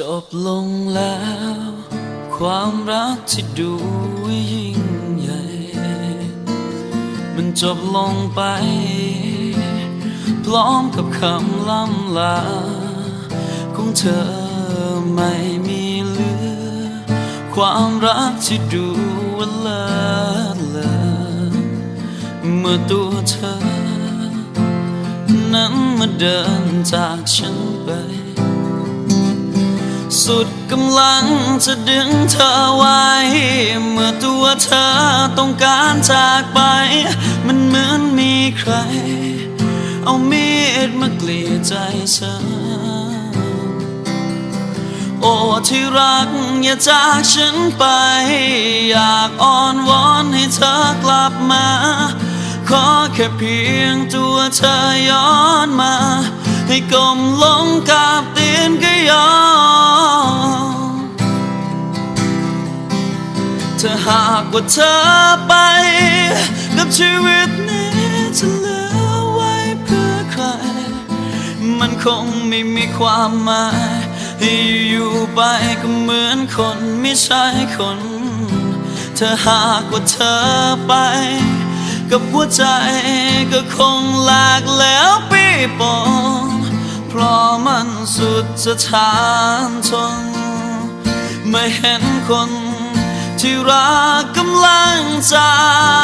จบลงแล้ว ความรักที่ดูยิ่งใหญ่ มันจบลงไป พร้อมกับคำล่ำลา ของเธอไม่มีเหลือ ความรักที่ดูว่าเลิศเลอเมื่อตัวเธอ นั้นมาเดินจากฉันไป สุดกำลังจะดึงเธอไว้ เมื่อตัวเธอต้องการจากไป มันเหมือนมีใคร เอามีดมากรีดใจฉันโอ้ที่รักอย่าจากฉันไป อยากอ้อนวอนให้เธอกลับมา ขอแค่เพียงตัวเธอย้อนมา ให้กลมลงกับตีนก็ยอมถ้าหากว่าเธอไป กับชีวิตนี้จะเหลือไว้เพื่อใคร มันคงไม่มีความหมายให้อยู่ไปก็เหมือนคนไม่ใช่คนเธอหากว่าเธอไป กับหัวใจก็คงหลากแล้วปีปอง เพราะมันสุดจะทานทนไม่เห็นคนที่รักกำลังจาก